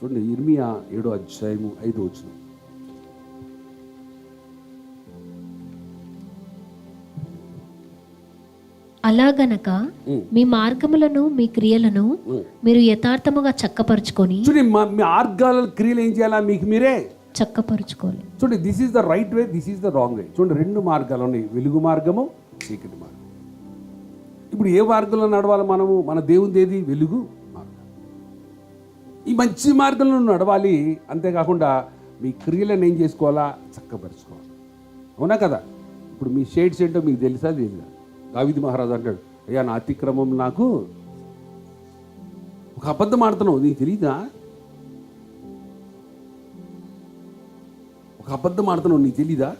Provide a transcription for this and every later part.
చూడండి ఇర్మియా ఏడో అధ్యాయము ఐదో వచ్చిన అలాగనక మీ. మార్గములను మీ క్రియలను మీరు యథార్థముగా చక్కపరుచుకొని చూడండి మా మార్గాల క్రియలు ఏం చేయాలా మీకు మీరే? చక్కపరుచుకోవాలి. చూడండి this is the right way this is the wrong way చూడండి రెండు మార్గాలు ఉన్నాయి. వెలుగు మార్గము చీకటి మార్గం. ఇప్పుడు ఏ మార్గంలో నడవాలి మనము? మన దేవుని ఏది? వెలుగు ఈ మంచి మార్గంలో నడవాలి. అంతేకాకుండా మీ క్రియలను ఏం చేసుకోవాలా? చక్కపరుచుకోవాలి. అవునా కదా? ఇప్పుడు మీ షేడ్స్ ఏంటో మీకు తెలుసా? తెలియదా దావిది మహారాజు అంటాడు అయ్యా నా అతిక్రమం నాకు ఒక అబద్ధం ఆడుతున్నావు. నీకు తెలీదా? ఒక అబద్ధం ఆడుతున్నావు. నీకు తెలీదా?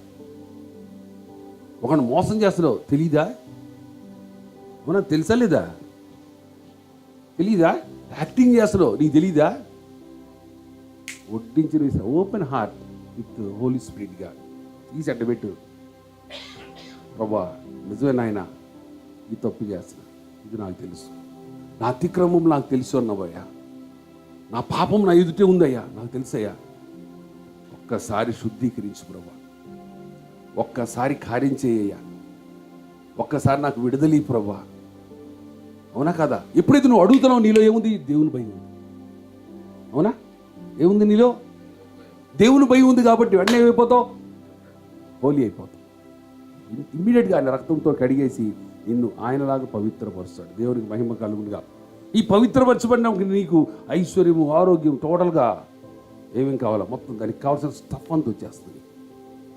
ఒకడు మోసం చేస్తున్నావు. తెలీదా? అవునా? తెలుసా లేదా? తెలీదా? యాక్టింగ్ చేస్తున్నావు. నీకు తెలీదా? ఒడ్డించిన ఓపెన్ హార్ట్ విత్ హోలీ స్పిరిట్గా తీసి అడ్డబెట్టు ప్రభా నిజమే నాయన ఈ తప్పు చేస్తున్నా. ఇది నాకు తెలుసు. నా అతిక్రమం నాకు తెలుసు అన్నవయ్యా. నా పాపం నా ఎదుటే ఉందయ్యా. నాకు తెలుసయ్యా. ఒక్కసారి శుద్ధీకరించు ప్రభా. ఒక్కసారి కార్యం చేయ్యా ఒక్కసారి నాకు విడుదలి ప్రభా. అవునా కదా? ఎప్పుడైతే నువ్వు అడుగుతున్నావు నీలో ఏముంది? దేవుని భయం ఉంది. అవునా? ఏముంది నీలో? దేవుని భయం ఉంది కాబట్టి వెంటనే ఏమైపోతావు? హోలీ అయిపోతావు. ఇమ్మీడియట్గా ఆయన రక్తంతో కడిగేసి నిన్ను ఆయనలాగా పవిత్రపరుస్తాడు. దేవునికి మహిమ కలుగునుగా. ఈ పవిత్రపరచబడిన నీకు ఐశ్వర్యము ఆరోగ్యం టోటల్గా ఏమేం కావాలో మొత్తం దానికి కావాల్సిన స్టఫ్ అంతా వచ్చేస్తుంది.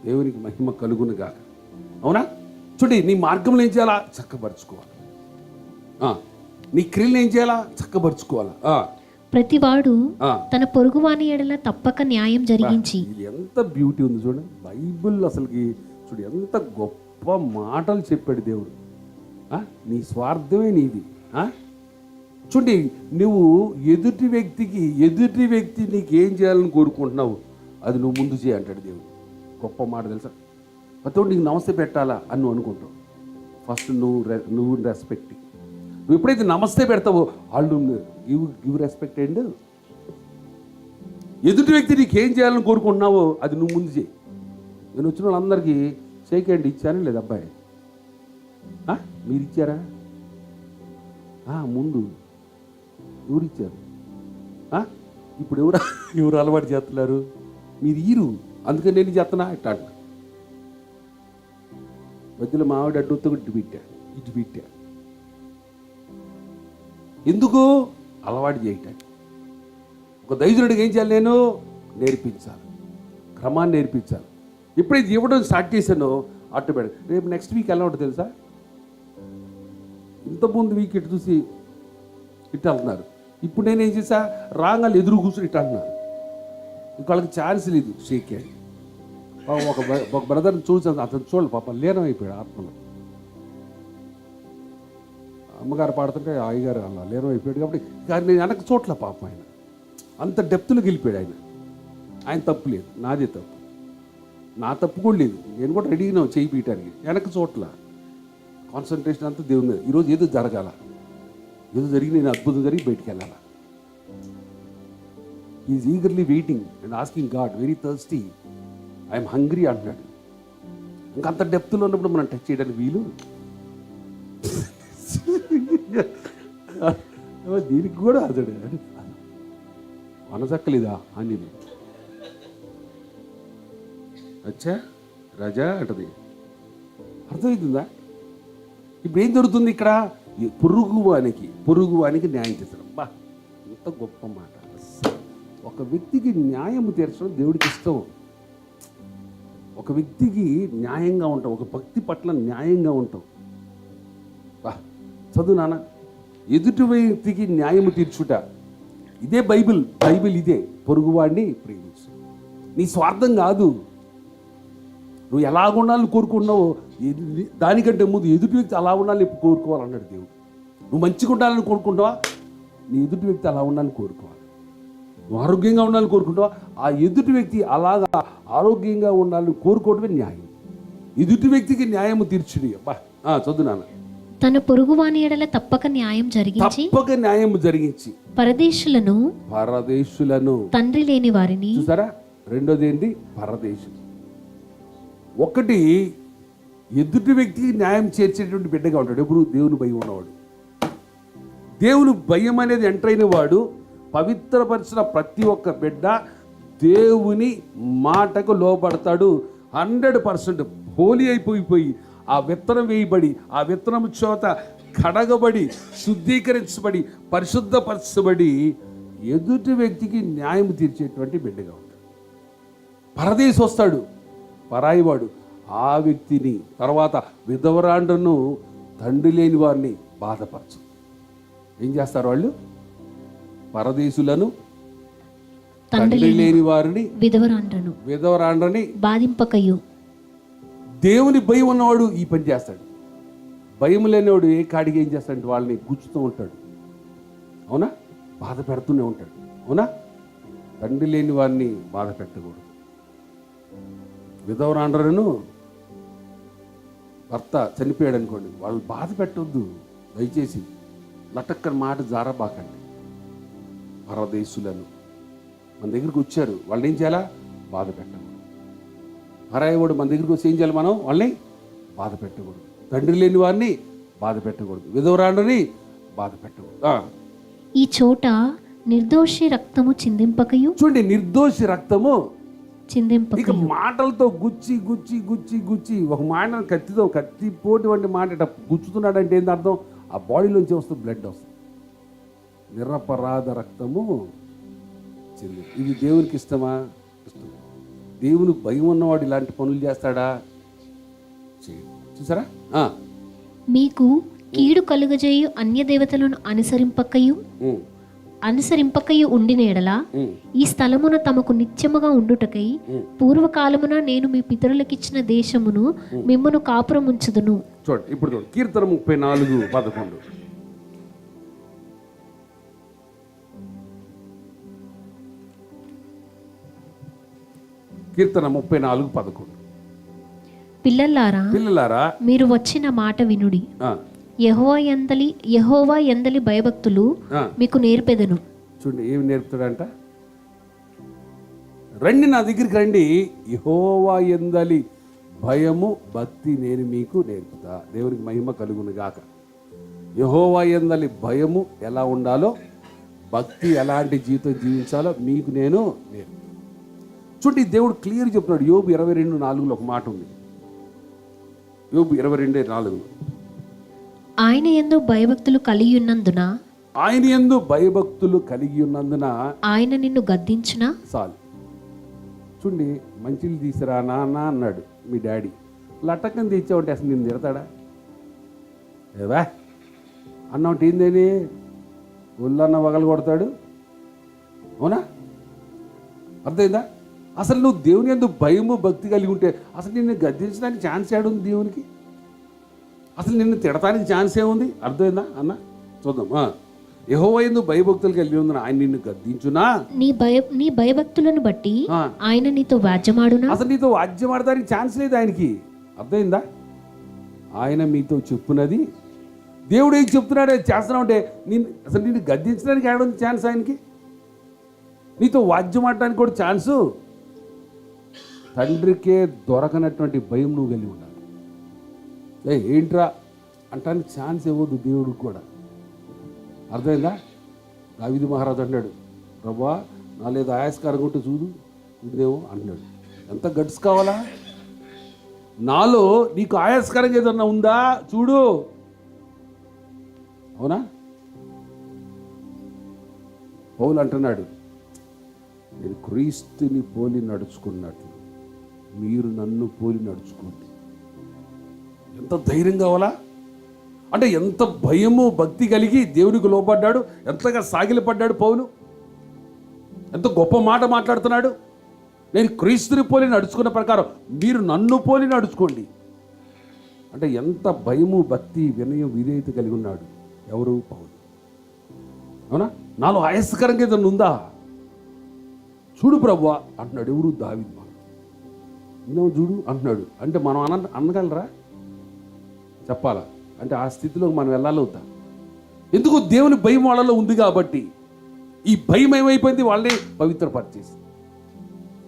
దేవునికి మహిమ కలుగునుగా. అవునా? చూడండి నీ మార్గంలో ఏం చేయాలా? చక్కపరుచుకోవాలి. నీ క్రియలను ఏం చేయాలా? చక్కపరుచుకోవాలా? ప్రతివాడు. తన పొరుగువాని ఎడల తప్పక న్యాయం జరిగించి. ఎంత బ్యూటీ ఉంది చూడండి బైబిల్ అసలుకి చూడు ఎంత గొప్ప మాటలు చెప్పాడు దేవుడు? నీ స్వార్థమే నీది? చూడండి నువ్వు ఎదుటి వ్యక్తికి ఎదుటి వ్యక్తి నీకు ఏం చేయాలని కోరుకుంటున్నావు అది నువ్వు ముందు చేయి అంటాడు దేవుడు. గొప్ప మాట తెలుసా? అతడు నీకు నమస్తే పెట్టాలా అని నువ్వు అనుకుంటావు. ఫస్ట్ నువ్వు నువ్వు రెస్పెక్ట్ నువ్వు ఎప్పుడైతే నమస్తే పెడతావో. వాళ్ళు గివ్ గివ్ రెస్పెక్ట్ అండ్ ఎదుటి వ్యక్తి నీకు ఏం చేయాలని కోరుకుంటున్నావో అది నువ్వు ముందు చేయి నేను వచ్చిన వాళ్ళందరికీ షేక్ హ్యాండ్ ఇచ్చాను లేదు అబ్బాయి. మీరు ఇచ్చారా ఆ, ముందు. ఎవరు ఇచ్చారు ఇప్పుడు ఎవరు ఎవరు అలవాటు చేస్తున్నారు? మీరు ఈరు. అందుకని నేను చేస్తున్నా ఇట్లా అంటున్నా. మధ్యలో మావిడ అడ్డు ఇటు పెట్టా. ఇటు పెట్టా. ఎందుకు? అలవాటు చేయటానికి ఒక దైవజనుడికి ఏం చేయాలి నేను? నేర్పించాలి. క్రమాన్ని నేర్పించాలి. ఎప్పుడైతే ఇవ్వడం స్టార్ట్ చేశానో పెడ రేపు నెక్స్ట్ వీక్ ఎలా ఉంటుంది తెలుసా? ఇంతకుముందు వీక్ ఇటు చూసి ఇట్ట అంటున్నారు ఇప్పుడు నేనేం చేశా? చేసా రాగాలు ఎదురు కూర్చుని ఇటు అంటున్నారు ఇంకొకళ్ళకి ఛాన్స్ లేదు. షేక్ ఒక బ్ర- ఒక బ్రదర్ని చూసాను అతను చూడాలి పాప లీనం ఆత్మలో. అమ్మగారు పాడుతుంటే అయ్యగారు అలా లేరు అయిపోయాడు కాబట్టి కానీ నేను వెనక చోట్ల పాపం ఆయన. అంత డెప్త్లో గెలిపాడు ఆయన. ఆయన తప్పు లేదు నాదే తప్పు. నా తప్పు కూడా లేదు. నేను కూడా రెడీగా చేయి పీయటానికి. వెనక చోట్ల కాన్సన్ట్రేషన్ అంతా దేవుని మీద. ఈరోజు ఏదో జరగాల. ఏదో జరిగి నేను అద్భుతం జరిగి బయటికి వెళ్ళాలా. Is eagerly waiting and asking God very thirsty I'm hungry అంటున్నాడు. ఇంకంత డెప్త్లో ఉన్నప్పుడు మనం టచ్ చేయడానికి వీలు? దీనికి కూడా అతడు. అనసక్కలేదా అని. అచ్చా రజా అంటది. అర్థమవుతుందా ఇప్పుడు ఏం జరుగుతుంది ఇక్కడ? పొరుగువానికి పొరుగు వానికి వానికి న్యాయం చేస్తారు. బా ఎంత గొప్ప మాట. ఒక వ్యక్తికి న్యాయం తీర్చడం దేవుడికి ఇష్టం. ఒక వ్యక్తికి న్యాయంగా ఉంటాం. ఒక భక్తి పట్ల న్యాయంగా ఉంటాం. చదువు నాన్న. ఎదుటి వ్యక్తికి న్యాయం తీర్చుట. ఇదే బైబిల్ బైబిల్ ఇదే. పొరుగువాడిని ప్రేమించు. నీ స్వార్థం కాదు. నువ్వు ఎలా ఉండాలని కోరుకున్నావో దానికంటే ముందు ఎదుటి వ్యక్తి అలా ఉండాలని కోరుకోవాలన్నాడు దేవుడు. నువ్వు మంచిగా ఉండాలని కోరుకుంటావా నీ ఎదుటి వ్యక్తి అలా ఉండాలని కోరుకోవాలి. నువ్వు ఆరోగ్యంగా ఉండాలని కోరుకుంటావా ఆ ఎదుటి వ్యక్తి అలాగా ఆరోగ్యంగా ఉండాలని కోరుకోవడమే న్యాయం. ఎదుటి వ్యక్తికి న్యాయం తీర్చుడి. అబ్బా. చదువు నాన్న. తన పొరుగువాని ఎడల తప్పక న్యాయం జరిగించి తప్పక న్యాయం జరిగించి పరదేశులను పరదేశులను తండ్రి లేని వారిని చూసారా? రెండోది ఏంటి? పరదేశం ఒకటి ఎదుటి వ్యక్తికి న్యాయం చేర్చేటువంటి బిడ్డగా ఉంటాడు. ఎప్పుడు? దేవుని భయం ఉన్నవాడు. దేవుని భయం అనేది ఎంటర్ అయిన వాడు పవిత్రపరిచిన ప్రతి ఒక్క బిడ్డ దేవుని మాటకు లోపడతాడు హండ్రెడ్ పర్సెంట్ హోలీ అయిపోయిపోయి ఆ విత్తనం వేయబడి ఆ విత్తనం చోత కడగబడి శుద్ధీకరించబడి పరిశుద్ధపరచబడి ఎదుటి వ్యక్తికి న్యాయం తీర్చేటువంటి బిడ్డగా ఉంటాడు. పరదేశి వస్తాడు పరాయివాడు. ఆ వ్యక్తిని తర్వాత విధవరాండను తండ్రి లేని వారిని బాధపరచు ఏం చేస్తారు వాళ్ళు? పరదేశులను తండ్రి లేని వారిని విధవరాండ్రను విధవరాండ్రని బాధింపకయు. దేవుని భయం ఉన్నవాడు ఈ పని చేస్తాడు. భయం లేనివాడు ఏ కాడికి ఏం చేస్తాడంటే వాళ్ళని గుచ్చుతూ ఉంటాడు. అవునా? బాధ పెడుతూనే ఉంటాడు. అవునా? తండ్రి లేని వారిని బాధ పెట్టకూడదు. విధవరాండ్రను భర్త చనిపోయాడు అనుకోండి వాళ్ళు బాధ పెట్టొద్దు. దయచేసి లటక్కని మాట జారబాకండి. పరదేశులను. మన దగ్గరికి వచ్చారు. వాళ్ళు ఏం చేయాలా? బాధ పెట్టకూడదు. పరాయవాడు మన దగ్గరికి వచ్చి ఏం చేయాలి మనం? వాళ్ళని బాధ పెట్టకూడదు. తండ్రి లేని వారిని బాధ పెట్టకూడదు. విధవరాండ్రని బాధ పెట్టకూడదు. ఈ చోట నిర్దోషి రక్తము చిందింపకయు? చూడండి నిర్దోషి రక్తము చిందింపక ఇక మాటలతో గుచ్చి గుచ్చి గుచ్చి గుచ్చి ఒక మాట కత్తితో కత్తి పోటీ వంటి మాట ఇట్ట గుచ్చుతున్నాడంటే ఏంది అర్థం? ఆ బాడీలోంచి వస్తుంది బ్లడ్ వస్తుంది. నిరపరాధ రక్తము చెంది ఇది దేవునికి ఇష్టమా? ఇష్టం. దేవునికి భయం ఉన్నవాడు ఇలాంటి పనులు చేస్తాడా? చూసారా? మీకు కీడు కలుగజేయు అన్య దేవతలను అనుసరింపకయు అనుసరింపకయు ఉండిన ఎడల ఈ స్థలమున తమకు నిత్యముగా ఉండుటకై. పూర్వకాలమున నేను మీ పితరులకిచ్చిన దేశమును మిమ్మను కాపురం ఉంచుదును చూడండి ఇప్పుడు కీర్తన ముప్పై నాలుగు పదకొండు. కీర్తన ముప్పై నాలుగు పదకొండు. పిల్లలారా పిల్లలారా మీరు వచ్చిన మాట వినుడి. యహోవా ఎందలి యహోవా ఎందలి భయభక్తులు మీకు నేర్పెదను. చూడండి ఏమి నేర్పుతాడంట? రండి నా దగ్గరికి రండి. యహోవా ఎందలి భయము భక్తి నేను మీకు నేర్పుతా. దేవునికి మహిమ కలుగును గాక. యహోవా ఎందలి భయము ఎలా ఉండాలో భక్తి ఎలాంటి జీవితం జీవించాలో మీకు నేను నేర్పుతా. చూడండి దేవుడు క్లియర్ చెప్తున్నాడు. యోబు ఇరవై రెండు నాలుగులో ఒక మాట ఉంది. యోబు ఇరవై రెండే నాలుగులో ఆయన ఎందు భయభక్తులు కలిగి ఉన్నందున ఆయన ఎందు భయభక్తులు కలిగి ఉన్నందున ఆయన నిన్ను గద్దించిన? చాలు. చూడండి మంచిలు తీసిరా నాన్న అన్నాడు మీ డాడీ. లటకం తెచ్చావంటే అసలు నేను తిడతాడా? ఏవా? అన్నమాట ఏందని ఒళ్ళన్న వగలు కొడతాడు. అవునా? అర్థమైందా? అసలు నువ్వు దేవుని ఎందుకు భయము భక్తి కలిగి ఉంటే అసలు నిన్ను గద్దించడానికి ఛాన్స్ ఏడుంది దేవునికి? అసలు నిన్ను తిడటానికి ఛాన్స్ ఏముంది? అర్థమైందా అన్న? చూద్దాం. యహోవ ఎందుకు భయభక్తులు కలిగి ఉంది ఆయన నిన్ను గద్దించునా? నీ భయ నీ భయభక్తులను బట్టి. ఆయన నీతో వ్యాజ్యమాడునా అసలు నీతో వాద్యం ఆడడానికి ఛాన్స్ లేదు ఆయనకి. అర్థమైందా? ఆయన మీతో చెప్పున్నది దేవుడు ఏం చెప్తున్నాడు? చేస్తున్నావు అంటే నేను అసలు నిన్ను గద్దించడానికి ఏడ ఛాన్స్ ఆయనకి? నీతో వాద్యం ఆడడానికి కూడా ఛాన్సు తండ్రికే దొరకనటువంటి భయం నువ్వు కలిగి ఉండాలి. ఏ ఏంట్రా? అంటానికి ఛాన్స్ ఇవ్వద్దు దేవుడికి కూడా. అర్థమైందా? దావిది మహారాజు అన్నాడు ప్రభా నా లేదు ఆయాస్కారం ఉంటే చూడు ఇదేమో అన్నాడు ఎంత గట్స్ కావాలా? నాలో నీకు ఆయాస్కరంగా ఏదన్నా ఉందా? చూడు. అవునా? పౌలు అంటున్నాడు నేను క్రీస్తుని పోలి నడుచుకున్నట్లు. మీరు నన్ను పోలి నడుచుకోండి. ఎంత ధైర్యం కావాలా? అంటే ఎంత భయము భక్తి కలిగి దేవునికి లోపడ్డాడు ఎంతగా సాగిలపడ్డాడు పౌలు? ఎంత గొప్ప మాట మాట్లాడుతున్నాడు? నేను క్రీస్తుని పోలి నడుచుకున్న ప్రకారం మీరు నన్ను పోలి నడుచుకోండి. అంటే ఎంత భయము భక్తి వినయం విధేయత కలిగి ఉన్నాడు ఎవరు? పౌలు. అవునా? నాలో ఆయస్కరంగా ఏదన్నా ఉందా? చూడు ప్రభు అంటున్నాడు ఎవరు? దావిద్ నువ్వు చూడు అంటున్నాడు. అంటే మనం అన అనగలరా? చెప్పాలా? అంటే ఆ స్థితిలో మనం వెళ్ళాలవుతా ఎందుకు? దేవుని భయం వాళ్ళలో ఉంది కాబట్టి. ఈ భయం ఏమైపోయింది? వాళ్ళని పవిత్రపరిచేసి.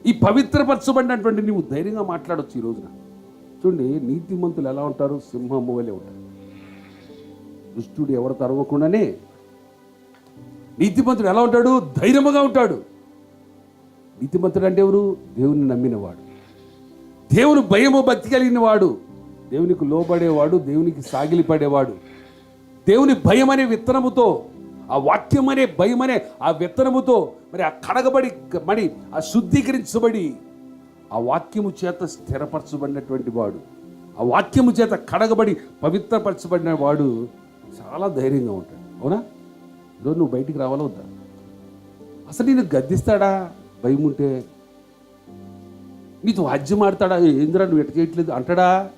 ఈ పవిత్రపరచబడినటువంటి నువ్వు ధైర్యంగా మాట్లాడొచ్చు ఈ రోజున. చూడండి నీతిమంతులు ఎలా ఉంటారు? సింహం వలె ఉంటారు. దుష్టుడు ఎవరు తరవకుండానే నీతిమంతుడు ఎలా ఉంటాడు? ధైర్యముగా ఉంటాడు. నీతిమంతుడు అంటే ఎవరు? దేవుని నమ్మినవాడు. దేవుని భయము భక్తి కలిగిన వాడు దేవునికి లోబడేవాడు దేవునికి సాగిలిపడేవాడు. దేవుని భయం అనే విత్తనముతో ఆ వాక్యం అనే భయం అనే ఆ విత్తనముతో మరి ఆ కడగబడి మరి ఆ శుద్ధీకరించబడి ఆ వాక్యము చేత స్థిరపరచబడినటువంటి వాడు ఆ వాక్యము చేత కడగబడి పవిత్రపరచబడిన వాడు చాలా ధైర్యంగా ఉంటాడు. అవునా? ఈరోజు నువ్వు బయటికి రావాలో వద్దా? అసలు నేను గద్దిస్తాడా? భయం ఉంటే నీతో హజ్యం ఆడతాడా ఏందిరా నువ్వు ఎట్ట చేయట్లేదు? అంటాడా?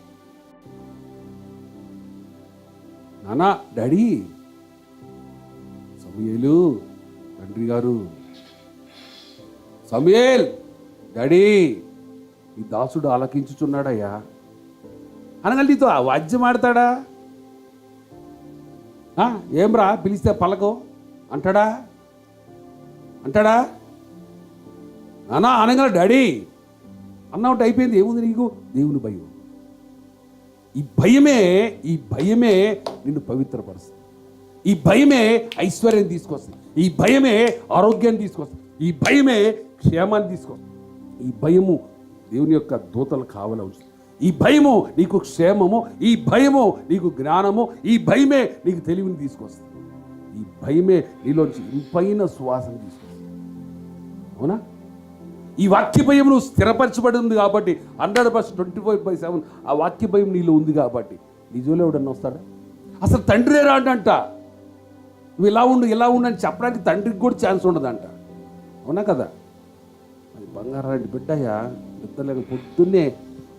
నానా డాడీ. సమయలు తండ్రి గారు. Samuel daddy. ఈ దాసుడు ఆలకించుచున్నాడయ్యా. అనగా నీతో ఆ వాద్యం ఆడతాడా ఏం ఏమ్రా పిలిస్తే పలకో. అంటాడా? అంటాడా? నానా అనగా డాడీ. అన్నమాట అయిపోయింది. ఏముంది నీకు? దేవుని భయం. ఈ భయమే ఈ భయమే నిన్ను పవిత్రపరుస్తుంది. ఈ భయమే ఐశ్వర్యం తీసుకొస్తుంది. ఈ భయమే ఆరోగ్యాన్ని తీసుకొస్తుంది. ఈ భయమే క్షేమాన్ని తీసుకొస్తుంది. ఈ భయము దేవుని యొక్క దూతలు కావల ఉంచుతుంది. ఈ భయము నీకు క్షేమము ఈ భయము నీకు జ్ఞానము ఈ భయమే నీకు తెలివిని తీసుకొస్తుంది. ఈ భయమే నీలోంచి ఇంపైన సువాసన తీసుకొస్తుంది. అవునా? ఈ వాక్య భయం నువ్వు స్థిరపరచబడి ఉంది కాబట్టి hundred percent twenty five by seven ఆ వాక్య భయం నీలో ఉంది కాబట్టి నిజంలో ఎవడన్నా వస్తాడా? అసలు తండ్రి రాడంట నువ్వు ఇలా ఉండు ఇలా ఉండు అని చెప్పడానికి తండ్రికి కూడా ఛాన్స్ ఉండదంట. అవునా కదా? అది బంగారాంటి బిడ్డయ్యా నిద్రలేక పొద్దున్నే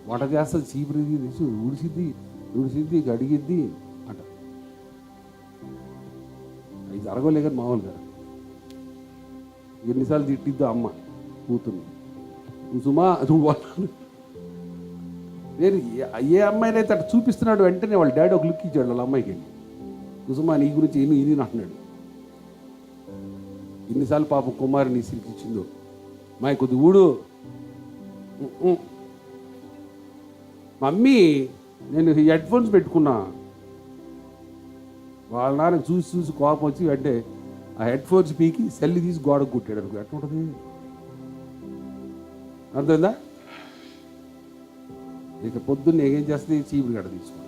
వంట చేస్తుంది చీపురి తీసి ఊడిసిద్ది ఊడిసిద్ది గడిగిద్ది అంట. అది జరగలే కానీ మామూలుగా. ఎన్నిసార్లు తిట్టిద్దో అమ్మ. కూతురు. సుమా నువ్వు వాళ్ళ- నేను ఏ- అమ్మాయినైతే అట్లా చూపిస్తున్నాడు వెంటనే వాళ్ళ డాడీ ఒక లుక్ ఇచ్చాడు వాళ్ళ అమ్మాయికి. వెళ్ళి కుసుమా నీ గురించి ఏమి ఇది అంటున్నాడు. ఎన్నిసార్లు పాపం కుమారుని ఇచ్చిందో? మా కొద్ది ఊడు. మమ్మీ నేను హెడ్ ఫోన్స్ పెట్టుకున్నా. వాళ్ళ నాన్న చూసి చూసి కోపం వచ్చి అంటే ఆ హెడ్ ఫోన్స్ పీకి సెల్లి తీసి గోడకు కుట్టాడు అనుకో. ఎట్లా ఉంటుంది అర్థమైందా? ఇక పొద్దున్నే ఏం చేస్తుంది? చీపురు గడ్డ తీసుకోవాలి.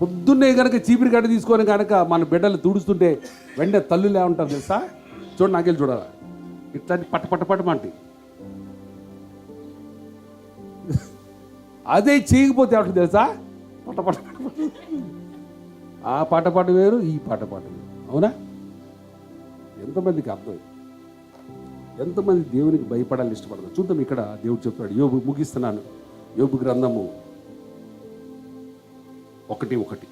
పొద్దున్నే కనుక చీపురు గడ్డ తీసుకొని కనుక మన బిడ్డలు తుడుస్తుంటే వెంటనే తల్లులే ఉంటారు తెలుసా? చూడండి నాకెళ్ళి చూడాలి? ఇట్లాంటి పట్ట పట్ట పట్టమంటి అదే చేయకపోతే ఏమంటుంది తెలుసా? పట్టపట పట్ట పట్ట. ఆ పాట పాట వేరు ఈ పాట పాట వేరు. అవునా? ఎంతమందికి అర్థం ఎంతమంది దేవునికి భయపడాలని ఇష్టపడతారు చూద్దాం ఇక్కడ దేవుడు చెప్తాడు యోబు ముగిస్తున్నాను. యోబు గ్రంథము ఒకటి ఒకటి.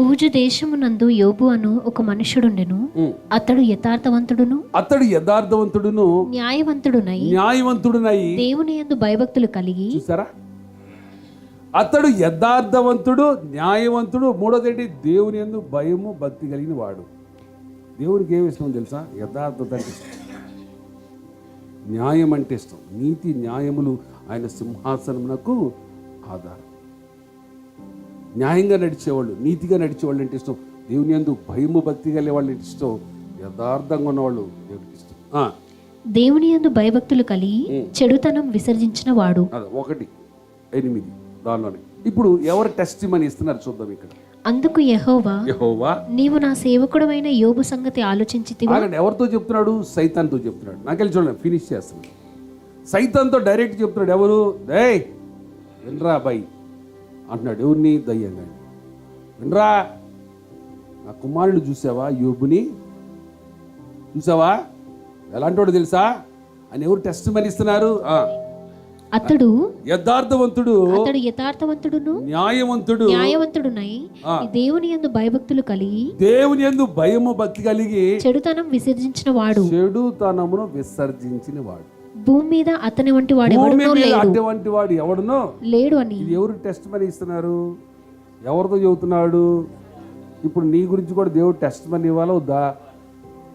ఊజు దేశమునందు యోబు అను ఒక మనుషుడుండెను. అతడు యథార్థవంతుడును. అతడు యథార్థవంతుడును. న్యాయవంతుడునై. న్యాయవంతుడునై. దేవుని యందు భయభక్తులు కలిగి. చూసారా? అతడు యథార్థవంతుడు న్యాయవంతుడు. మూడోది ఏంటి దేవుని ఎందు భయము భక్తి కలిగిన వాడు. దేవునికి ఏమి ఇష్టం తెలుసా? యథార్థత అంటే ఇష్టం. న్యాయం అంటే ఇష్టం. నీతి న్యాయములు ఆయన సింహాసనమునకు ఆధారం. న్యాయంగా నడిచేవాళ్ళు నీతిగా నడిచేవాళ్ళు అంటే ఇష్టం. దేవుని ఎందు భయము భక్తి కలిగే వాళ్ళు అంటే ఇష్టం. యథార్థంగా ఉన్నవాళ్ళు దేవునికి ఇష్టం. దేవుని యందు భయభక్తులు కలిగి చెడుతనం విసర్జించిన వాడు. ఒకటి. ఎనిమిది. దానిలోనే. ఇప్పుడు ఎవరు టెస్ట్ మని ఇస్తున్నారు చూద్దాం ఇక్కడ. అందుకు యెహోవా యెహోవా నీవు నా సేవకుడమైన యోబు సంగతి ఆగండి ఎవరితో చెప్తున్నాడు? సైతాన్తో చెప్తున్నాడు. నాకెళ్ళి చూడండి ఫినిష్ చేస్తున్నాడు సైతాన్తో డైరెక్ట్ చెప్తున్నాడు ఎవరు? డే వినరా బై అంటున్నాడు. ఎవరిని? దయ్యంగా. వినరా నా కుమారుని చూసావా యోబుని? చూసావా? ఎలాంటి తెలుసా? అని ఎవరు టెస్ట్ ఆ, అతడు యథార్థవంతుడు అతడు యథార్థవంతుడును న్యాయవంతుడు. న్యాయవంతుడునై దేవుని యందు భయభక్తులు కలిగి దేవుని యందు భయము భక్తి కలిగి చెడుతనం విసర్జించిన వాడు. చెడుతనమును విసర్జించిన వాడు. భూమి మీద అతని వంటి వాడు ఎవడునో లేడు. అటువంటి వాడు ఎవడునో లేడు అని ఇది ఎవరు టెస్ట్ మనీ ఇస్తున్నారు? ఎవరితో చెబుతున్నాడు? ఇప్పుడు నీ గురించి కూడా దేవుడు టెస్ట్ మనీ ఇవ్వాలా వద్దా?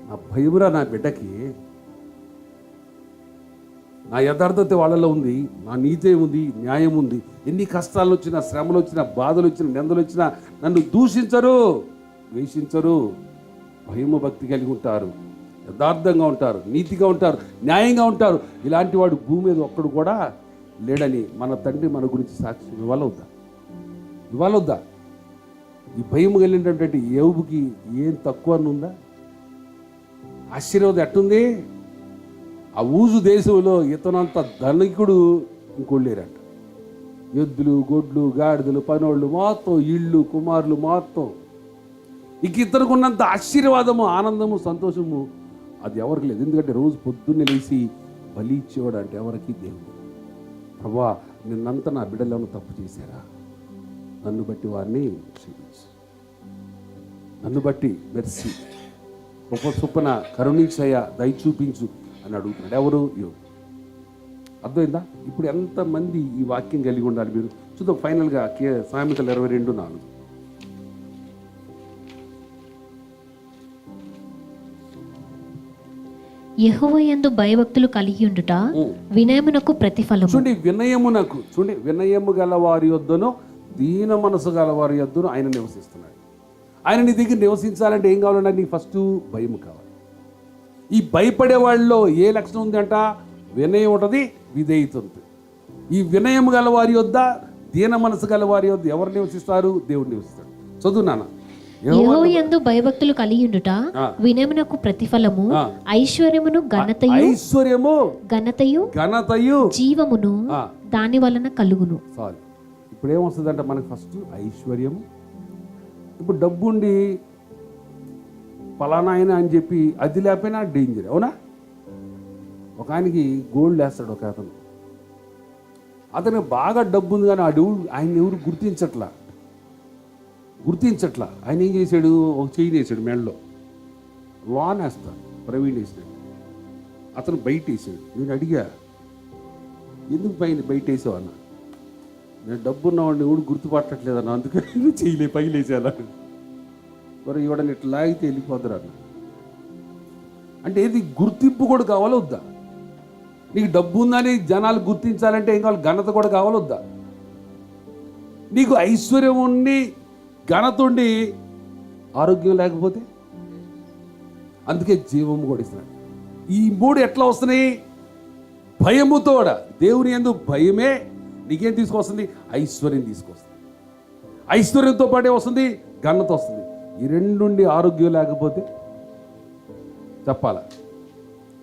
నా భయమురా నా బిడ్డకి. నా యథార్థత వాళ్ళలో ఉంది నా నీతే ఉంది న్యాయం ఉంది. ఎన్ని కష్టాలు వచ్చినా శ్రమలు వచ్చినా బాధలు వచ్చినా నిందలు వచ్చినా నన్ను దూషించరు ద్వేషించరు. భయము భక్తి కలిగి ఉంటారు యథార్థంగా ఉంటారు నీతిగా ఉంటారు న్యాయంగా ఉంటారు. ఇలాంటి వాడు భూమి మీద ఒక్కడు కూడా లేడని మన తండ్రి మన గురించి సాక్ష్యం ఇవ్వాల వద్దా వద్దా ఈ భయం కలిగినటువంటి ఏవుకి ఏం తక్కువ ఉందా ఆశీర్వాదం ఎట్టుంది? ఆ ఊజు దేశంలో ఇతనంత ధనికుడు ఇంకోళ్ళు లేరంట ఎద్దులు గొడ్లు గాడిదలు పనోళ్ళు మొత్తం ఇళ్ళు కుమారులు మొత్తం ఇక ఇతనికి ఉన్నంత ఆశీర్వాదము ఆనందము సంతోషము అది ఎవరికి లేదు. ఎందుకంటే రోజు పొద్దున్నే లేచి బలి ఇచ్చేవాడు అంటే ఎవరికి దేవుడు. ప్రభా నిన్నంతా నా బిడ్డలను తప్పు చేశారా? నన్ను బట్టి వారిని క్షమించు. నన్ను బట్టి మెర్సి గొప్ప చొప్పున కరుణించయ్య దయ చూపించు. అని అడుగుతున్నాడు. ఎవరు? యోగు అర్థమైందా? ఇప్పుడు ఎంతమంది ఈ వాక్యం కలిగి ఉండాలి మీరు? చూద్దాం ఫైనల్గా కే సామెతలు ఇరవై రెండు నాలుగు. యెహోవాయందు భయభక్తులు కలిగి ఉండుట వినయమునకు ప్రతిఫలము. చూడండి వినయమునకు చూడండి వినయము గల వారి యొద్దను దీన మనసు గల వారి యొద్దను ఆయన నివసిస్తున్నాడు. ఆయన నీ దగ్గర నివసించాలంటే ఏం కావాలంటే నీకు ఫస్ట్ భయం కావాలి. ఈ భయపడే వాళ్ళలో ఏ లక్షణం ఉంది అంట వినయం ఉంటుంది విధేయత ఉంటుంది. ఈ వినయం గల వారి యొద్ద దీన మనసు గల వారి యొద్ద ఎవరు నివసిస్తారు? దేవుడు నివసిస్తాడు. చదువు నాన్న. యెహోవాయందు భయభక్తులు కలిగి ఉండుట ఆ. వినయమునకు ప్రతిఫలము. ఐశ్వర్యమును ఘనతయు ఐశ్వర్యము ఘనతయు ఘనతయు జీవమును. దాని వలన కలుగును. చాలు ఇప్పుడు ఏమొస్తుందంట మనకి ఫస్ట్? ఐశ్వర్యం ఇప్పుడు డబ్బు ఉండి పలానా ఆయన అని చెప్పి అది లేకపోయినా డేంజర్ అవునా? ఒక ఆయనకి గోల్డ్ వేస్తాడు ఒక అతను. అతనికి బాగా డబ్బు ఉంది కానీ ఆ ఆయన ఎవరు గుర్తించట్లా? గుర్తించట్లా. ఆయన ఏం చేశాడు? ఒక చెయ్యి వేసాడు మెడలో. లోన్ వేస్తాడు ప్రవీణ్ వేసాడు అతను బయట వేసాడు నేను అడిగా ఎందుకు పైన బయట వేసావు అన్న? నేను డబ్బు ఉన్నవాడిని ఎవడు గుర్తుపట్టట్లేదు అన్న అందుకని చేయలే పైలేసేలా మరి ఇవాడని ఇట్లా లాగితే వెళ్ళిపోతారు అన్న. అంటే ఏది గుర్తింపు కూడా కావాలొద్దా? నీకు డబ్బు ఉందని జనాలు గుర్తించాలంటే ఏం కావాలి? ఘనత కూడా కావాలొద్దా? నీకు ఐశ్వర్యం ఉండి ఘనత ఉండి ఆరోగ్యం లేకపోతే? అందుకే జీవము కూడా ఇస్తున్నాడు. ఈ మూడు ఎట్లా వస్తున్నాయి? భయముతోడ దేవుని ఎందు భయమే నీకేం తీసుకొస్తుంది? ఐశ్వర్యం తీసుకొస్తుంది. ఐశ్వర్యంతో పాటే వస్తుంది ఘనత వస్తుంది. ఈ రెండుండి ఆరోగ్యం లేకపోతే చెప్పాల.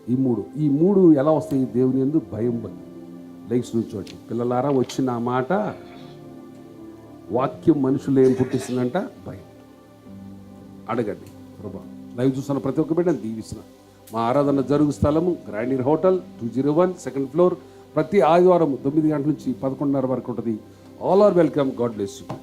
ఈ మూడు ఈ మూడు ఎలా వస్తాయి? దేవుని ఎందుకు భయం భక్తి లైక్స్ నుంచోటి పిల్లలారా వచ్చిన మాట వాక్యం మనుషులు ఏం పుట్టిస్తుందంట? భయం. అడగండి. ప్రభా లైవ్ చూస్తున్న ప్రతి ఒక్క బిడ్డను దీవిస్తున్నా. మా ఆరాధన జరుగు స్థలము Grandeur hotel two zero one second floor ప్రతి ఆదివారం తొమ్మిది గంటల నుంచి పదకొండున్నర వరకు ఉంటుంది. All are welcome God bless you